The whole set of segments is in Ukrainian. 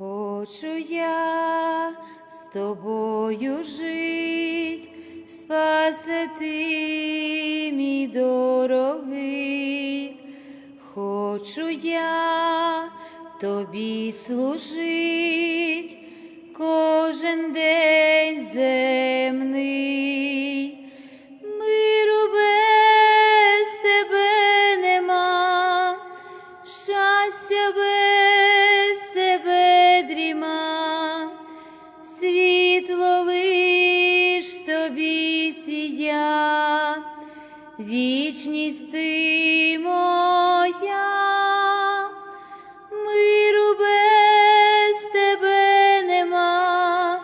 Хочу я з тобою жить, спаси ти, мій дорогий, хочу я тобі служить кожен день земний. Вічність ти моя, миру без тебе нема,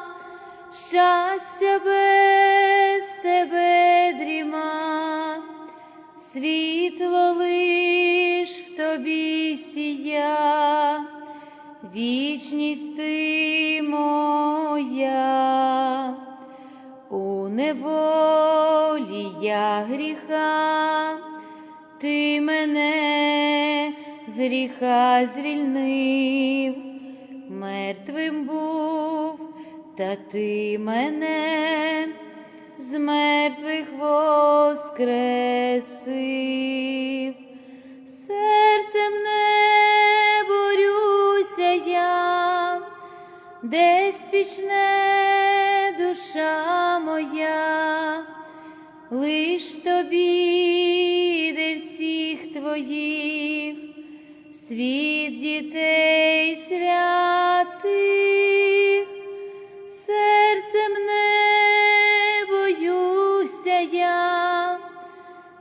щастя без тебе дріма, світло лиш в тобі сія, вічність ти моя, у неволі я гріха, ти мене з гріха звільнив, мертвим був, та ти мене з мертвих воскресив, серцем не борюся я, десь пічне твоїх, світ дітей святих, серцем не боюся я,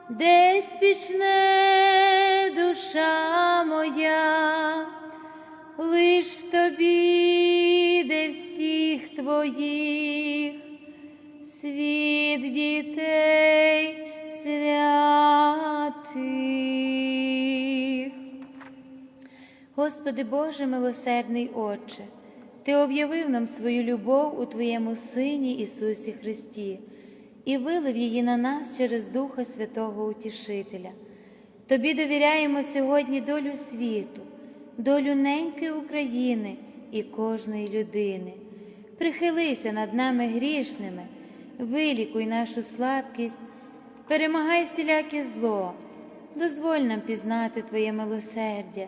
десь пічне душа моя, лиш в тобі, де всіх твоїх, світ дітей Господи Боже милосердний Отче, Ти об'явив нам свою любов у Твоєму Сині Ісусі Христі і вилив її на нас через Духа Святого Утішителя. Тобі довіряємо сьогодні долю світу, долю неньки України і кожної людини. Прихилися над нами грішними, вилікуй нашу слабкість, перемагай всіляке зло, дозволь нам пізнати Твоє милосердя,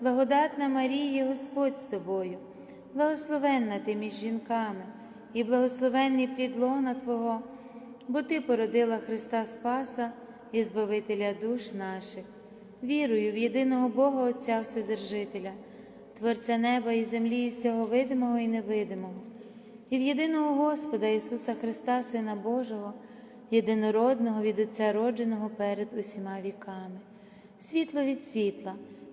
благодатна Марія, Господь з тобою, благословенна ти між жінками, і благословенний плід лона Твого, бо Ти породила Христа Спаса і Збавителя душ наших. Вірую в єдиного Бога Отця Вседержителя, Творця неба і землі, і всього видимого і невидимого, і в єдиного Господа Ісуса Христа, Сина Божого, єдинородного від Отця родженого перед усіма віками, світло від світла,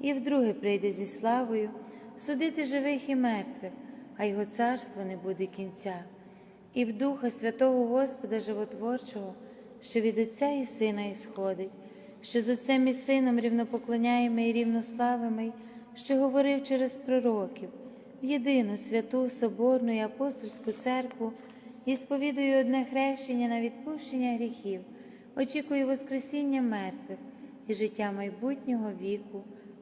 і вдруге прийде зі славою судити живих і мертвих, а його царство не буде кінця. І в Духа Святого Господа Животворчого, що від Отця і Сина ісходить, що з Отцем і Сином рівнопоклоняємо і рівнославимо, що говорив через пророків, в єдину святу Соборну і апостольську церкву і сповідую одне хрещення на відпущення гріхів, очікую Воскресіння мертвих і життя майбутнього віку.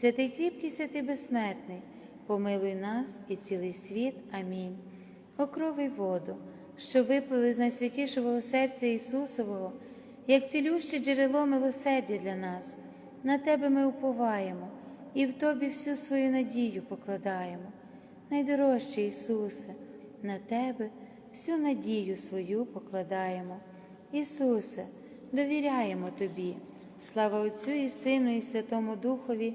святий кріпкий, святий безсмертний, помилуй нас і цілий світ. Амінь. Окровий воду, що виплили з найсвятішого серця Ісусового, як цілюще джерело милосердя для нас, на Тебе ми уповаємо і в Тобі всю свою надію покладаємо. Найдорожче Ісусе, на Тебе всю надію свою покладаємо. Ісусе, довіряємо Тобі, слава Отцю і Сину, і Святому Духові,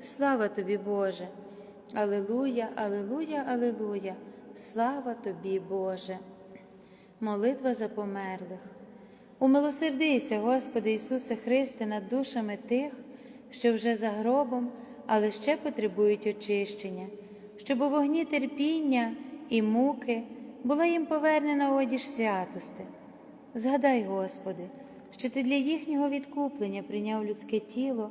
слава тобі, Боже. Алилуя, Алилуя, Алилуя, слава тобі, Боже. Молитва за померлих. Умилосердися, Господи Ісусе Христе, над душами тих, що вже за гробом, але ще потребують очищення, щоб у вогні терпіння і муки була їм повернена одіж святости. Згадай, Господи, що Ти для їхнього відкуплення прийняв людське тіло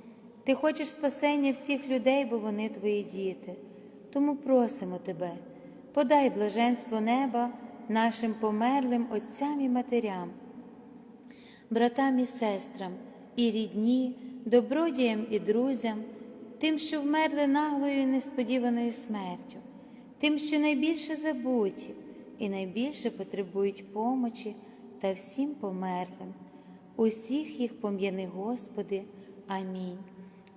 Ти хочеш спасення всіх людей, бо вони Твої діти. Тому просимо Тебе, подай блаженство неба нашим померлим отцям і матерям, братам і сестрам, і рідні, добродіям і друзям, тим, що вмерли наглою і несподіваною смертю, тим, що найбільше забуті і найбільше потребують помочі та всім померлим. Усіх їх пом'яни, Господи. Амінь.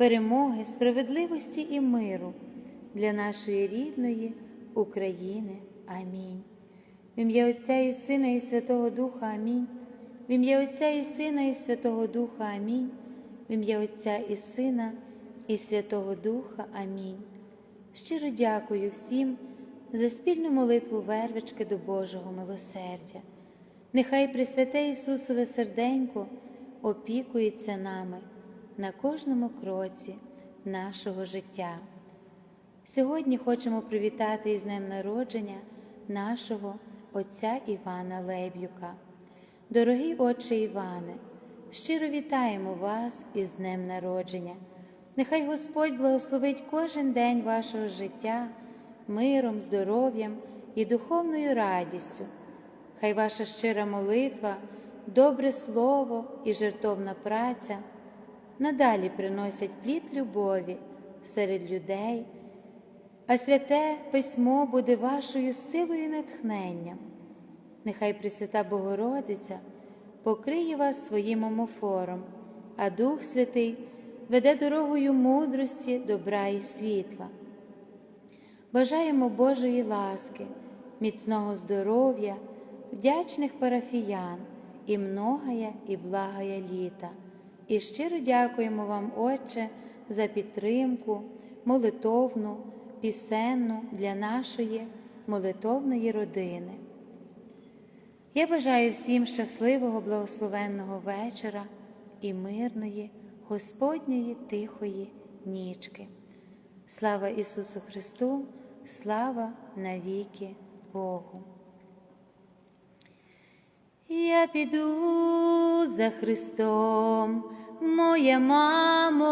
перемоги, справедливості і миру для нашої рідної України. Амінь. В ім'я Отця і Сина, і Святого Духа Амінь. В ім'я Отця і Сина, і Святого Духа Амінь. В ім'я Отця і Сина, і Святого Духа Амінь. Щиро дякую всім за спільну молитву вервички до Божого милосердя. Нехай Пресвяте Ісусове серденько опікується нами на кожному кроці нашого життя. Сьогодні хочемо привітати із днем народження нашого Отця Івана Леб'юка. Дорогий Отче Іване, щиро вітаємо вас із днем народження. Нехай Господь благословить кожен день вашого життя миром, здоров'ям і духовною радістю. Хай ваша щира молитва, добре слово і жертовна праця надалі приносять плід любові серед людей, а святе письмо буде вашою силою і натхненням. Нехай Пресвята Богородиця покриє вас своїм омофором, а Дух Святий веде дорогою мудрості, добра і світла. Бажаємо Божої ласки, міцного здоров'я, вдячних парафіян і многая і благая літа. І щиро дякуємо вам, Отче, за підтримку, молитовну, пісенну для нашої молитовної родини. Я бажаю всім щасливого, благословенного вечора і мирної, Господньої тихої нічки. Слава Ісусу Христу, слава навіки Богу. Я піду за Христом, моя мамо,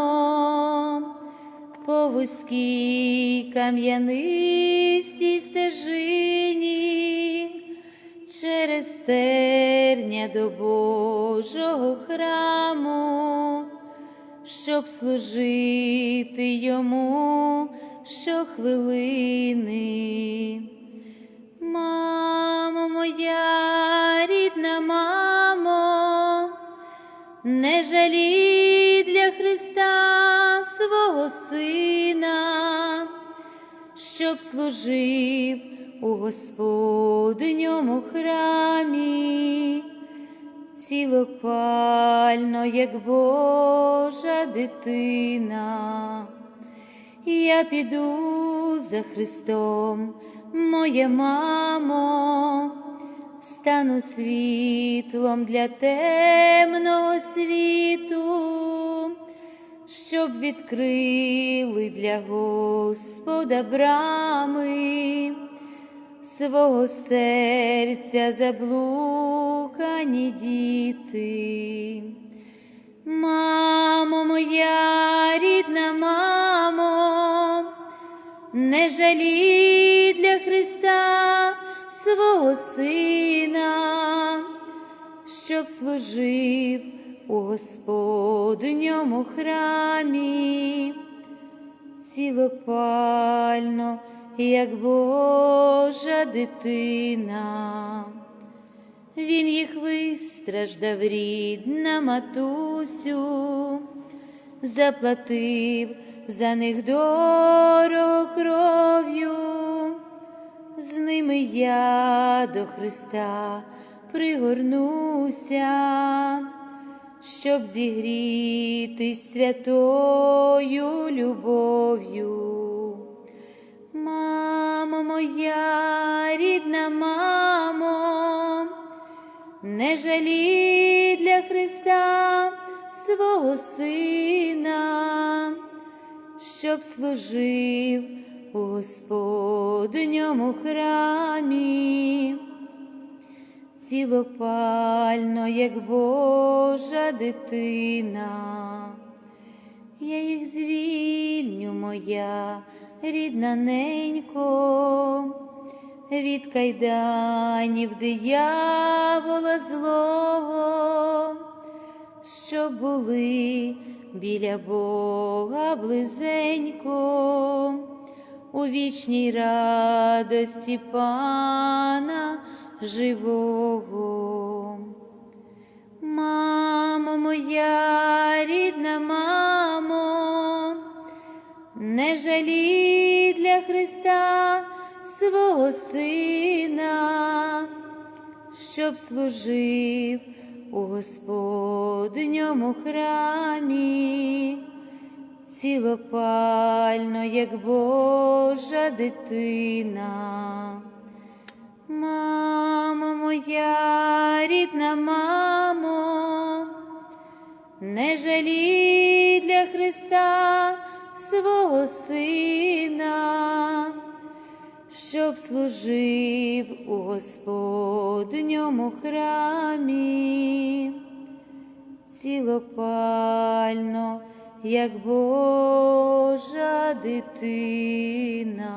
по вузькій кам'янистій стежині, через терня до Божого храму, щоб служити йому щохвилини. Мамо моя рідна мамо, не жалі для Христа свого Сина, щоб служив у Господньому храмі, цілопально, як Божа дитина. Я піду за Христом, моя мамо, стану світлом для темного світу, щоб відкрили для Господа брами свого серця заблукані діти. Мамо моя рідна мамо, не жалі для Христа свого Сина, щоб служив у Господньому храмі, цілопально, як Божа дитина. Він їх вистраждав, рідна матусю, заплатив за них дорого кров'ю, з ними я до Христа пригорнуся, щоб зігрітись святою любов'ю. Мамо моя, рідна мамо, не жалі для Христа свого Сина, щоб служив Господньому храмі, цілопально, як Божа дитина. Я їх звільню, моя рідна ненько, від кайданів диявола злого, що були біля Бога близенько, у вічній радості Пана живого. Мамо моя, рідна мамо, не жалі для Христа свого Сина, щоб служив у Господньому храмі, цілопально, як Божа дитина. Мамо моя, рідна мамо, не жалі для Христа свого Сина, щоб служив у Господньому храмі, цілопально, як Божа дитина.